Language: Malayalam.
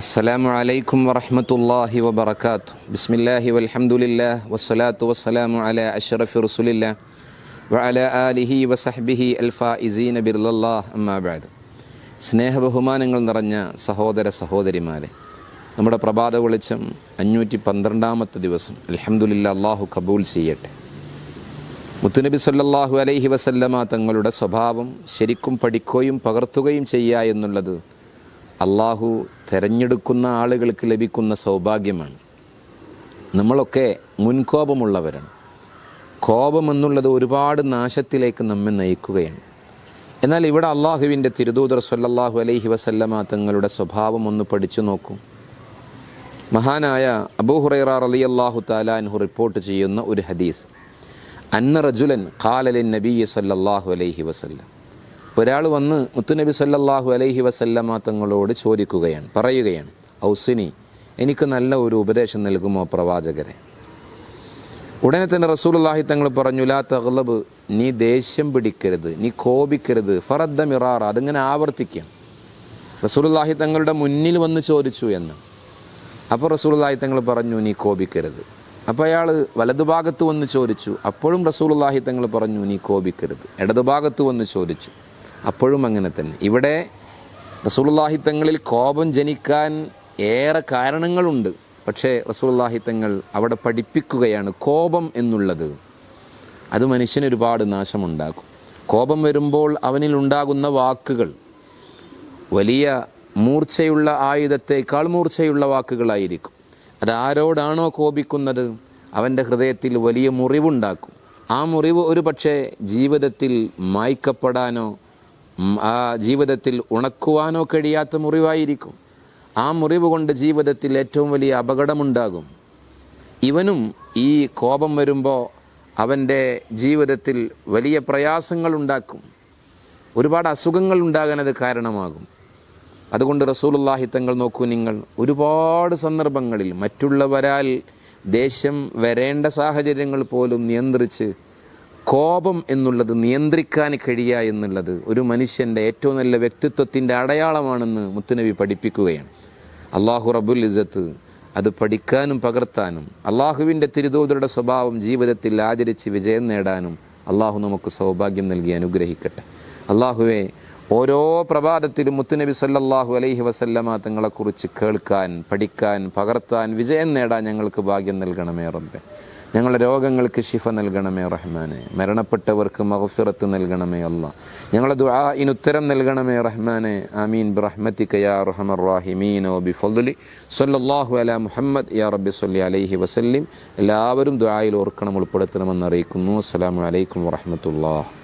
السلام عليكم ورحمة الله وبركاته بسم الله والحمد لله والصلاة والسلام على أشرف رسول الله وعلى آله وصحبه الفائزين برضا الله أما بعد സ്നേഹബഹുമാനങ്ങൾ നിറഞ്ഞ സഹോദര സഹോദരിമാരെ നമ്മുടെ പ്രഭാത വെളിച്ചം അഞ്ഞൂറ്റി പന്ത്രണ്ടാമത്തെ ദിവസം അലഹമുല്ല അള്ളാഹു കബൂൽ ചെയ്യട്ടെ മുത്തുനബി സല്ലല്ലാഹു അലൈഹി വസല്ലമ തങ്ങളുടെ സ്വഭാവം ശരിക്കും പഠിക്കുകയും പകർത്തുകയും ചെയ്യുക എന്നുള്ളത് അള്ളാഹു തിരഞ്ഞെടുക്കുന്ന ആളുകൾക്ക് ലഭിക്കുന്ന സൗഭാഗ്യമാണ്. നമ്മളൊക്കെ മുൻകോപമുള്ളവരാണ്. കോപമെന്നുള്ളത് ഒരുപാട് നാശത്തിലേക്ക് നമ്മെ നയിക്കുകയാണ്. എന്നാൽ ഇവിടെ അള്ളാഹുവിന്റെ തിരുദൂതർ സല്ലാഹു അലൈഹി വസല്ലമ തങ്ങളുടെ സ്വഭാവം ഒന്ന് പഠിച്ചു നോക്കും. മഹാനായ അബൂഹുറൈറ അലി അള്ളാഹു താലാൻഹു റിപ്പോർട്ട് ചെയ്യുന്ന ഒരു ഹദീസ്. അന്ന റജുലൻ ഖാലലിൻ നബീ സല്ലല്ലാഹു അലൈഹി വസല്ലം. ഒരാൾ വന്ന് മുത്തുനബി സല്ലാഹു അലൈഹി വസല്ലമ തങ്ങളോട് ചോദിക്കുകയാണ് പറയുകയാണ് ഔസിനി എനിക്ക് നല്ല ഒരു ഉപദേശം നൽകുമോ പ്രവാചകരെ? ഉടനെ തന്നെ റസൂലുള്ളാഹി തങ്ങൾ പറഞ്ഞു ലാ തഗ്ലബ് നീ ദേഷ്യം പിടിക്കരുത് നീ കോപിക്കരുത് ഫറദ്ദ മിറാർ അതിങ്ങനെ ആവർത്തിക്കാം. റസൂലുള്ളാഹി തങ്ങളുടെ മുന്നിൽ വന്ന് ചോദിച്ചു എന്ന്. അപ്പോൾ റസൂലുള്ളാഹി തങ്ങൾ പറഞ്ഞു നീ കോപിക്കരുത്. അപ്പോൾ അയാൾ വലതുഭാഗത്ത് വന്ന് ചോദിച്ചു അപ്പോഴും റസൂലുള്ളാഹി തങ്ങൾ പറഞ്ഞു നീ കോപിക്കരുത്. ഇടതുഭാഗത്ത് വന്ന് ചോദിച്ചു അപ്പോഴും അങ്ങനെ തന്നെ. ഇവിടെ റസൂലുള്ളാഹി തങ്ങളിൽ കോപം ജനിക്കാൻ ഏറെ കാരണങ്ങളുണ്ട്. പക്ഷേ റസൂലുള്ളാഹി തങ്ങൾ അവിടെ പഠിപ്പിക്കുകയാണ് കോപം എന്നുള്ളത്. അത് മനുഷ്യന് ഒരുപാട് നാശമുണ്ടാക്കും. കോപം വരുമ്പോൾ അവനിൽ ഉണ്ടാകുന്ന വാക്കുകൾ വലിയ മൂർച്ചയുള്ള ആയുധത്തേക്കാൾ മൂർച്ചയുള്ള വാക്കുകളായിരിക്കും. അത് ആരോടാണോ കോപിക്കുന്നത് അവന്റെ ഹൃദയത്തിൽ വലിയ മുറിവുണ്ടാക്കും. ആ മുറിവ് ഒരു പക്ഷേ ജീവിതത്തിൽ മായ്ക്കപ്പെടാനോ ആ ജീവിതത്തിൽ ഉണക്കുവാനോ കഴിയാത്ത മുറിവായിരിക്കും. ആ മുറിവ് കൊണ്ട് ജീവിതത്തിൽ ഏറ്റവും വലിയ അപകടമുണ്ടാകും. ഇവനും ഈ കോപം വരുമ്പോൾ അവന്റെ ജീവിതത്തിൽ വലിയ പ്രയാസങ്ങൾ ഉണ്ടാക്കും. ഒരുപാട് അസുഖങ്ങൾ ഉണ്ടാകാൻ അത് കാരണമാകും. അതുകൊണ്ട് റസൂലുള്ളാഹി തങ്ങൾ നോക്കൂ നിങ്ങൾ ഒരുപാട് സന്ദർഭങ്ങളിൽ മറ്റുള്ളവരാൽ ദേഷ്യം വരേണ്ട സാഹചര്യങ്ങൾ പോലും നിയന്ത്രിച്ച് കോപം എന്നുള്ളത് നിയന്ത്രിക്കാൻ കഴിയുക എന്നുള്ളത് ഒരു മനുഷ്യന്റെ ഏറ്റവും നല്ല വ്യക്തിത്വത്തിന്റെ അടയാളമാണെന്ന് മുത്തുനബി പഠിപ്പിക്കുകയാണ്. അള്ളാഹു റബുൽ ഇസത്ത് അത് പഠിക്കാനും പകർത്താനും അള്ളാഹുവിന്റെ തിരുതോതരുടെ സ്വഭാവം ജീവിതത്തിൽ ആചരിച്ച് വിജയം നേടാനും അള്ളാഹു നമുക്ക് സൗഭാഗ്യം നൽകി അനുഗ്രഹിക്കട്ടെ. അള്ളാഹുവെ ഓരോ പ്രഭാതത്തിലും മുത്തുനബി സല്ലാഹു അലൈഹി വസല്ലമ തങ്ങളെക്കുറിച്ച് കേൾക്കാൻ പഠിക്കാൻ പകർത്താൻ വിജയം നേടാൻ ഞങ്ങൾക്ക് ഭാഗ്യം നൽകണമേ റബ്ബെ. ഞങ്ങളുടെ രോഗങ്ങൾക്ക് ശിഫ നൽകണമേ റഹ്മാനെ. മരണപ്പെട്ടവർക്ക് മഹഫിറത്ത് നൽകണമേ അല്ല. ഞങ്ങളുടെ ദുആഇന് ഉത്തരം നൽകണമേ റഹ്മാനെ. ആമീൻ. ബിറഹ്മതിക യാ അർഹമർ റഹീമീൻ. ബി ഫുലി സല്ലല്ലാഹു അലാ മുഹമ്മദ്. യാ റബ്ബി സൊല്ലി അലൈഹി വസല്ലിം. എല്ലാവരും ദുആയിൽ ഓർക്കണം ഉൾപ്പെടുത്തണമെന്ന് അറിയിക്കുന്നു. അസ്സലാമു അലൈക്കും വറഹ്മത്തുള്ളാഹി.